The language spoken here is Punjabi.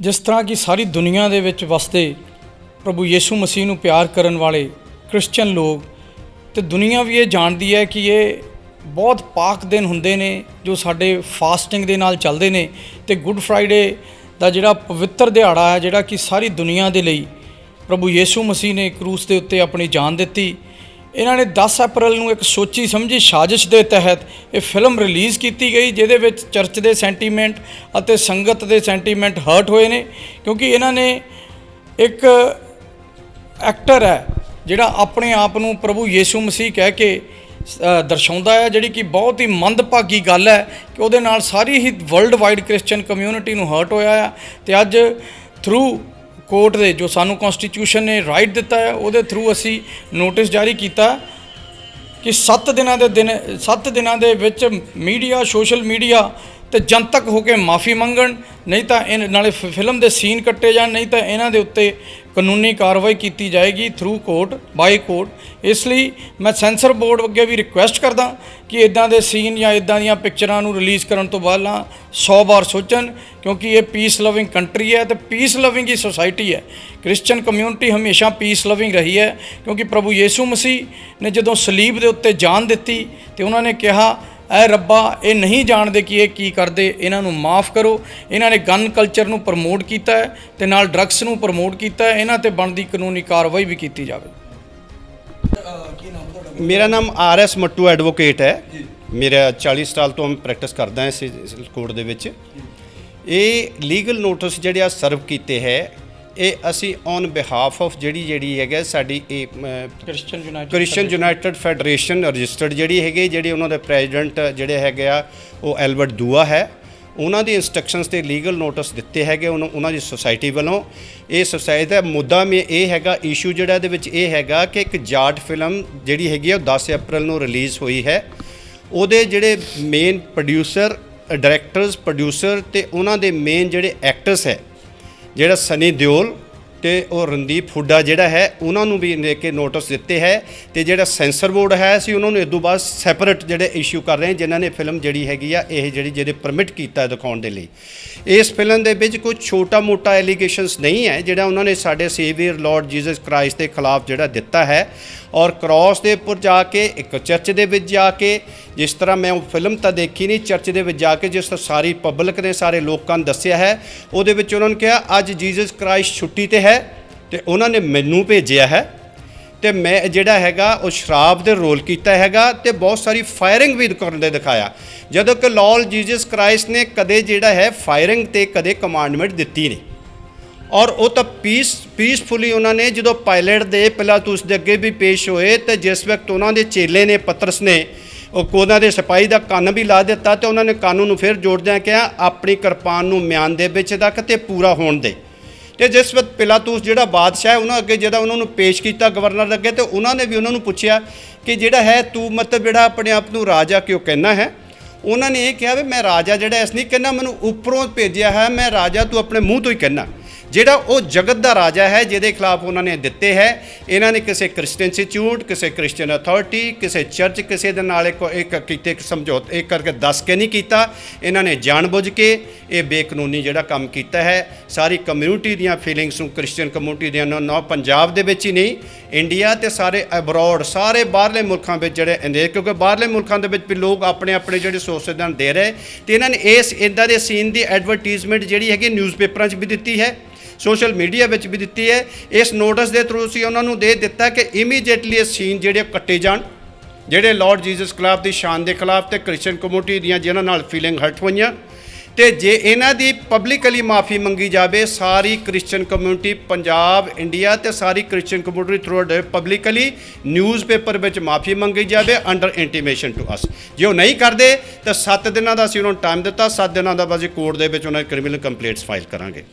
ਜਿਸ ਤਰ੍ਹਾਂ ਕਿ ਸਾਰੀ ਦੁਨੀਆ ਦੇ ਵਿੱਚ ਵਸਦੇ ਪ੍ਰਭੂ ਯੀਸ਼ੂ ਮਸੀਹ ਨੂੰ ਪਿਆਰ ਕਰਨ ਵਾਲੇ ਕ੍ਰਿਸਚੀਅਨ ਲੋਕ, ਤੇ ਦੁਨੀਆ ਵੀ ਇਹ ਜਾਣਦੀ ਹੈ ਕਿ ਇਹ ਬਹੁਤ ਪਾਕ ਦਿਨ ਹੁੰਦੇ ਨੇ, ਜੋ ਸਾਡੇ ਫਾਸਟਿੰਗ ਦੇ ਨਾਲ ਚੱਲਦੇ ਨੇ, ਤੇ ਗੁੱਡ ਫਰਾਈਡੇ ਦਾ ਜਿਹੜਾ ਪਵਿੱਤਰ ਦਿਹਾੜਾ ਹੈ, ਜਿਹੜਾ ਕਿ ਸਾਰੀ ਦੁਨੀਆ ਦੇ ਲਈ ਪ੍ਰਭੂ ਯੀਸ਼ੂ ਮਸੀਹ ਨੇ ਕਰੂਸ ਦੇ ਉੱਤੇ ਆਪਣੀ ਜਾਨ ਦਿੱਤੀ ਇਹਨਾਂ ਨੇ 10 ਅਪ੍ਰੈਲ ਨੂੰ ਇੱਕ ਸੋਚੀ ਸਮਝੀ ਸਾਜ਼ਿਸ਼ ਦੇ ਤਹਿਤ ਇਹ ਫਿਲਮ ਰਿਲੀਜ਼ ਕੀਤੀ ਗਈ, ਜਿਹਦੇ ਵਿੱਚ ਚਰਚ ਦੇ ਸੈਂਟੀਮੈਂਟ ਅਤੇ ਸੰਗਤ ਦੇ ਸੈਂਟੀਮੈਂਟ ਹਰਟ ਹੋਏ ਨੇ, ਕਿਉਂਕਿ ਇਹਨਾਂ ਨੇ ਇੱਕ ਐਕਟਰ ਹੈ, ਜਿਹੜਾ ਆਪਣੇ ਆਪ ਨੂੰ ਪ੍ਰਭੂ ਯੀਸ਼ੂ ਮਸੀਹ ਕਹਿ ਕੇ ਦਰਸਾਉਂਦਾ ਹੈ, ਜਿਹੜੀ ਕਿ ਬਹੁਤ ਹੀ ਮੰਦਭਾਗੀ ਗੱਲ ਹੈ ਕਿ ਉਹਦੇ ਨਾਲ ਸਾਰੀ ਹੀ ਵਰਲਡ ਵਾਈਡ ਕ੍ਰਿਸਚੀਅਨ ਕਮਿਊਨਿਟੀ ਨੂੰ ਹਰਟ ਹੋਇਆ ਆ। ਤੇ ਅੱਜ ਥਰੂ ਕੋਰਟ ਦੇ ਜੋ ਸਾਨੂੰ ਕਨਸਟੀਟਿਊਸ਼ਨ ਨੇ ਰਾਈਟ ਦਿੱਤਾ ਹੈ, ਉਹਦੇ ਥਰੂ ਅਸੀਂ ਨੋਟਿਸ ਜਾਰੀ ਕੀਤਾ ਕਿ 7 ਦਿਨਾਂ ਦੇ ਦਿਨ 7 ਦਿਨਾਂ ਦੇ ਵਿੱਚ ਮੀਡੀਆ ਸੋਸ਼ਲ ਮੀਡੀਆ ਤੇ ਜਨਤਕ ਹੋ ਕੇ ਮਾਫੀ ਮੰਗਣ, ਨਹੀਂ ਤਾਂ ਇਹ ਨਾਲੇ ਫਿ- ਫਿਲਮ ਦੇ ਸੀਨ ਕੱਟੇ ਜਾਣ, ਨਹੀਂ ਤਾਂ ਇਹਨਾਂ ਦੇ ਉੱਤੇ ਕਾਨੂੰਨੀ ਕਾਰਵਾਈ ਕੀਤੀ ਜਾਏਗੀ ਥਰੂ ਕੋਰਟ ਬਾਈ ਕੋਰਟ ਇਸ ਲਈ ਮੈਂ ਸੈਂਸਰ ਬੋਰਡ ਅੱਗੇ ਵੀ ਰਿਕੁਐਸਟ ਕਰਦਾ ਕਿ ਇਦਾਂ ਦੇ ਸੀਨ ਜਾਂ ਇਦਾਂ ਦੀਆਂ ਪਿਕਚਰਾਂ ਨੂੰ ਰਿਲੀਜ਼ ਕਰਨ ਤੋਂ ਪਹਿਲਾਂ 100 ਵਾਰ ਸੋਚਣ, ਕਿਉਂਕਿ ਇਹ ਪੀਸ ਲਵਿੰਗ ਕੰਟਰੀ ਹੈ ਤੇ ਪੀਸ ਲਵਿੰਗ ਹੀ ਸੋਸਾਇਟੀ ਹੈ। ਕ੍ਰਿਸਚੀਅਨ ਕਮਿਊਨਿਟੀ ਹਮੇਸ਼ਾ ਪੀਸ ਲਵਿੰਗ ਰਹੀ ਹੈ, ਕਿਉਂਕਿ ਪ੍ਰਭੂ ਯੀਸ਼ੂ ਮਸੀਹ ਨੇ ਜਦੋਂ ਸਲੀਬ ਦੇ ਉੱਤੇ ਜਾਨ ਦਿੱਤੀ ਤੇ ਉਹਨਾਂ ਨੇ ਕਿਹਾ ਐ ਰੱਬਾ ਇਹ ਨਹੀਂ ਜਾਣਦੇ ਕਿ ਇਹ ਕੀ ਕਰਦੇ ਇਹਨਾਂ ਨੂੰ ਮਾਫ ਕਰੋ। ਇਹਨਾਂ ਨੇ ਗਨ ਕਲਚਰ ਨੂੰ ਪ੍ਰਮੋਟ ਕੀਤਾ ਹੈ ਤੇ ਨਾਲ ਡਰੱਗਸ ਨੂੰ ਪ੍ਰਮੋਟ ਕੀਤਾ ਹੈ। ਇਹਨਾਂ ਤੇ ਬਣਦੀ ਕਾਨੂੰਨੀ ਕਾਰਵਾਈ ਵੀ ਕੀਤੀ ਜਾਵੇ। ਮੇਰਾ ਨਾਮ ਆਰ ਐਸ ਮੱਟੂ ਐਡਵੋਕੇਟ ਹੈ। ਮੇਰਾ 40 ਸਾਲ ਤੋਂ ਮੈਂ ਪ੍ਰੈਕਟਿਸ ਕਰਦਾ ਇਸ ਇਸ ਕੋਰਟ ਦੇ ਵਿੱਚ। ਇਹ ਲੀਗਲ ਨੋਟਿਸ ਜਿਹੜੇ ਆ ਸਰਵ ਕੀਤੇ ਹੈ ਇਹ ਅਸੀਂ ਔਨ ਬਿਹਾਫ ਆਫ ਜਿਹੜੀ ਜਿਹੜੀ ਹੈਗਾ ਸਾਡੀ ਇਹ Christian united Christian united federation registered ਜਿਹੜੀ ਹੈਗੀ ਜਿਹੜੇ ਉਹਨਾਂ ਦੇ ਪ੍ਰੈਜ਼ੀਡੈਂਟ ਜਿਹੜੇ ਹੈਗੇ ਆ ਉਹ ਐਲਬਰਟ ਦੂਆ ਹੈ। ਉਹਨਾਂ ਦੀ ਇਨਸਟਰਕਸ਼ਨਸ ਤੇ ਲੀਗਲ ਨੋਟਿਸ ਦਿੱਤੇ ਹੈਗੇ ਉਹਨਾਂ ਉਹਨਾਂ ਦੀ ਸੁਸਾਇਟੀ ਵੱਲੋਂ। ਇਹ ਸੁਸਾਇਟੀ ਦਾ ਮੁੱਦਾ ਮੇ ਇਹ ਹੈਗਾ ਇਸ਼ੂ ਜਿਹੜਾ ਇਹਦੇ ਵਿੱਚ ਇਹ ਹੈਗਾ ਕਿ ਇੱਕ ਜਾਟ ਫਿਲਮ ਜਿਹੜੀ ਹੈਗੀ ਆ ਉਹ 10 ਅਪ੍ਰੈਲ ਨੂੰ ਰਿਲੀਜ਼ ਹੋਈ ਹੈ। ਉਹਦੇ ਜਿਹੜੇ ਮੇਨ ਪ੍ਰੋਡਿਊਸਰ ਡਾਇਰੈਕਟਰਸ ਪ੍ਰੋਡਿਊਸਰ ਤੇ ਉਹਨਾਂ ਦੇ ਮੇਨ ਜਿਹੜੇ ਐਕਟਰਸ ਹੈ ਜਿਹੜਾ ਸਨੀ ਦਿਓਲ ਤੇ ਉਹ ਰਣਦੀਪ ਹੁੱਡਾ ਜਿਹੜਾ ਹੈ, ਉਹਨਾਂ ਨੂੰ ਵੀ ਲੈ ਕੇ ਨੋਟਿਸ ਦਿੱਤੇ ਹੈ ਤੇ ਜਿਹੜਾ ਸੈਂਸਰ ਬੋਰਡ ਹੈ, ਅਸੀਂ ਉਹਨਾਂ ਨੂੰ ਇਸ ਤੋਂ ਬਾਅਦ ਸੈਪਰੇਟ ਜਿਹੜੇ ਇਸ਼ੂ ਕਰ ਰਹੇ ਹਾਂ, ਜਿਨ੍ਹਾਂ ਨੇ ਫਿਲਮ ਜਿਹੜੀ ਹੈਗੀ ਆ, ਇਹ ਜਿਹੜੀ ਜਿਹੜੇ ਪਰਮਿਟ ਕੀਤਾ ਦਿਖਾਉਣ ਦੇ ਲਈ। ਇਸ ਫਿਲਮ ਦੇ ਵਿੱਚ ਕੋਈ ਛੋਟਾ ਮੋਟਾ ਐਲੀਗੇਸ਼ਨਸ ਨਹੀਂ ਹੈ, ਜਿਹੜਾ ਉਹਨਾਂ ਨੇ ਸਾਡੇ ਸੇਵੀਅਰ ਲਾਰਡ ਜੀਸਸ ਕ੍ਰਾਈਸਟ ਦੇ ਖਿਲਾਫ ਜਿਹੜਾ ਦਿੱਤਾ ਹੈ। ਔਰ ਕ੍ਰਾਸ ਦੇ ਉੱਪਰ ਜਾ ਕੇ, ਇੱਕ ਚਰਚ ਦੇ ਵਿੱਚ ਜਾ ਕੇ, ਜਿਸ ਤਰ੍ਹਾਂ ਮੈਂ ਉਹ ਫਿਲਮ ਤਾਂ ਦੇਖੀ ਨਹੀਂ ਚਰਚ ਦੇ ਵਿੱਚ ਜਾ ਕੇ ਜਿਸ ਤਰ੍ਹਾਂ ਸਾਰੀ ਪਬਲਿਕ ਨੇ ਸਾਰੇ ਲੋਕਾਂ ਨੂੰ ਦੱਸਿਆ ਹੈ, ਉਹਦੇ ਵਿੱਚ ਉਹਨਾਂ ਨੇ ਕਿਹਾ, ਅੱਜ ਜੀਸਸ ਕ੍ਰਾਈਸਟ ਛੁੱਟੀ ਤੇ ਹੈ ਤੇ ਉਹਨਾਂ ਨੇ ਮੈਨੂੰ ਭੇਜਿਆ ਹੈ ਤੇ ਮੈਂ ਜਿਹੜਾ ਹੈਗਾ, ਉਹ ਸ਼ਰਾਬ ਦੇ ਰੋਲ ਕੀਤਾ ਹੈਗਾ ਤੇ ਬਹੁਤ ਸਾਰੀ ਫਾਇਰਿੰਗ ਵੀ ਕਰਨ ਦੇ ਦਿਖਾਇਆ। ਜਦੋਂ ਕਿ ਲਾਰਡ ਜੀਸਸ ਕ੍ਰਾਈਸਟ ਨੇ ਕਦੇ ਜਿਹੜਾ ਹੈ ਫਾਇਰਿੰਗ ਤੇ ਕਦੇ ਕਮਾਂਡਮੈਂਟ ਦਿੱਤੀ ਨਹੀਂ। ਔਰ ਉਹ ਤਾਂ ਪੀਸ ਪੀਸਫੁਲੀ ਉਹਨਾਂ ਨੇ ਜਦੋਂ ਪਾਇਲਟ ਦੇ ਪਿਲਾਤੂਸ ਦੇ ਅੱਗੇ ਵੀ ਪੇਸ਼ ਹੋਏ ਤੇ ਜਿਸ ਵਕਤ ਉਹਨਾਂ ਦੇ ਚੇਲੇ ਨੇ, ਪਤਰਸ ਨੇ, ਉਹ ਉਹਨਾਂ ਦੇ ਸਿਪਾਹੀ ਦਾ ਕੰਨ ਵੀ ਲਾ ਦਿੱਤਾ ਤੇ ਉਹਨਾਂ ਨੇ ਕਾਨੂੰਨ ਨੂੰ ਫਿਰ ਜੋੜਦਿਆਂ ਕਿਹਾ, ਆਪਣੀ ਕਿਰਪਾਨ ਨੂੰ ਮਿਆਨ ਦੇ ਵਿੱਚ ਤੱਕ ਤੇ ਪੂਰਾ ਹੋਣ ਦੇ। ਤੇ ਜਿਸ ਵਕਤ ਪਿਲਾਤੂਸ ਜਿਹੜਾ ਬਾਦਸ਼ਾਹ ਹੈ, ਉਹਨਾਂ ਅੱਗੇ ਜਿਹੜਾ ਉਹਨਾਂ ਨੂੰ ਪੇਸ਼ ਕੀਤਾ ਗਵਰਨਰ ਦੇ ਅੱਗੇ ਤੇ ਉਹਨਾਂ ਨੇ ਵੀ ਉਹਨਾਂ ਨੂੰ ਪੁੱਛਿਆ ਕਿ ਜਿਹੜਾ ਹੈ, ਤੂੰ ਮਤਲਬ ਜਿਹੜਾ ਆਪਣੇ ਆਪ ਨੂੰ ਰਾਜਾ ਕਿਉਂ ਕਹਿਣਾ ਹੈ? ਉਹਨਾਂ ਨੇ ਇਹ ਕਿਹਾ ਵੀ ਮੈਂ ਰਾਜਾ ਜਿਹੜਾ ਇਸ ਨਹੀਂ ਕਹਿੰਦਾ, ਮੈਨੂੰ ਉੱਪਰੋਂ ਭੇਜਿਆ ਹੈ, ਮੈਂ ਰਾਜਾ ਤੂੰ ਆਪਣੇ ਮੂੰਹ ਤੋਂ ਹੀ ਕਹਿਣਾ ਜਿਹੜਾ ਉਹ ਜਗਤ ਦਾ ਰਾਜਾ ਹੈ, ਜਿਹਦੇ ਖਿਲਾਫ ਉਹਨਾਂ ਨੇ ਦਿੱਤੇ ਹੈ। ਇਹਨਾਂ ਨੇ ਕਿਸੇ ਕ੍ਰਿਸਚੀਅਨ ਇੰਸਟੀਚਿਊਟ, ਕਿਸੇ ਕ੍ਰਿਸਚੀਅਨ ਅਥਾਰਟੀ, ਕਿਸੇ ਚਰਚ ਕਿਸੇ ਦੇ ਨਾਲ ਇੱਕ ਇੱਕ ਕੀਤੇ ਸਮਝੌਤੇ ਸਮਝੌਤਾ ਇੱਕ ਕਰਕੇ ਦੱਸ ਕੇ ਨਹੀਂ ਕੀਤਾ। ਇਹਨਾਂ ਨੇ ਜਾਣਬੁੱਝ ਕੇ ਇਹ ਬੇਕਾਨੂੰਨੀ ਜਿਹੜਾ ਕੰਮ ਕੀਤਾ ਹੈ। ਸਾਰੀ ਕਮਿਊਨਿਟੀ ਦੀਆਂ ਫੀਲਿੰਗਸ ਨੂੰ ਕ੍ਰਿਸਚੀਅਨ ਕਮਿਊਨਿਟੀ ਦੀਆਂ ਨਾ ਪੰਜਾਬ ਦੇ ਵਿੱਚ ਹੀ ਨਹੀਂ, ਇੰਡੀਆ ਤੇ ਸਾਰੇ ਅਬਰੋਡ ਸਾਰੇ ਬਾਹਰਲੇ ਮੁਲਕਾਂ ਵਿੱਚ ਜਿਹੜੇ ਇੰਦੇ, ਕਿਉਂਕਿ ਬਾਹਰਲੇ ਮੁਲਕਾਂ ਦੇ ਵਿੱਚ ਵੀ ਲੋਕ ਆਪਣੇ ਆਪਣੇ ਜਿਹੜੇ ਸੋਰਸਸ ਨਾਲ ਦੇ ਰਹੇ। ਤੇ ਇਹਨਾਂ ਨੇ ਇਸ ਇਦਾਂ ਦੇ ਸੀਨ ਦੀ ਐਡਵਰਟਾਈਜ਼ਮੈਂਟ ਜਿਹੜੀ ਹੈਗੀ ਨਿਊਜ਼ਪੇਪਰਾਂ 'ਚ ਵੀ ਦਿੱਤੀ ਹੈ। ਸੋਸ਼ਲ ਮੀਡੀਆ ਵਿੱਚ ਵੀ ਦਿੱਤੀ ਹੈ। ਇਸ ਨੋਟਿਸ ਦੇ ਥਰੂ ਅਸੀਂ ਉਹਨਾਂ ਨੂੰ ਦੇ ਦਿੱਤਾ ਕਿ ਇਮੀਡੀਏਟਲੀ ਇਹ ਸੀਨ ਜਿਹੜੇ ਕੱਟੇ ਜਾਣ। ਜਿਹੜੇ ਲਾਰਡ ਜੀਸਸ ਖਿਲਾਫ ਦੀ ਸ਼ਾਨ ਦੇ ਖਿਲਾਫ ਤੇ ਕ੍ਰਿਸਚੀਅਨ ਕਮਿਊਨਿਟੀ ਦੀਆਂ ਜਿਹਨਾਂ ਨਾਲ ਫੀਲਿੰਗ ਹਰਟ ਹੋਈਆਂ। ਤੇ ਜੇ ਇਹਨਾਂ ਦੀ ਪਬਲਿਕਲੀ ਮਾਫੀ ਮੰਗੀ ਜਾਵੇ, ਸਾਰੀ ਕ੍ਰਿਸਚੀਅਨ ਕਮਿਊਨਿਟੀ ਪੰਜਾਬ ਇੰਡੀਆ ਤੇ ਸਾਰੀ Christian community through publicly newspaper ਵਿੱਚ ਮਾਫੀ ਮੰਗੀ ਜਾਵੇ ਅੰਡਰ ਇੰਟੀਮੇਸ਼ਨ ਟੂ ਅਸ ਜੇ ਉਹ ਨਹੀਂ ਕਰਦੇ, ਤਾਂ 7 ਦਿਨਾਂ ਦਾ ਅਸੀਂ ਉਹਨਾਂ ਨੂੰ ਟਾਈਮ ਦਿੱਤਾ 7 ਦਿਨਾਂ ਦਾ ਬਾਅਦ ਕੋਰਟ ਦੇ ਵਿੱਚ ਉਹਨਾਂ ਕ੍ਰਿਮੀਨਲ ਕੰਪਲੇਂਟਸ ਫਾਈਲ ਕਰਾਂਗੇ।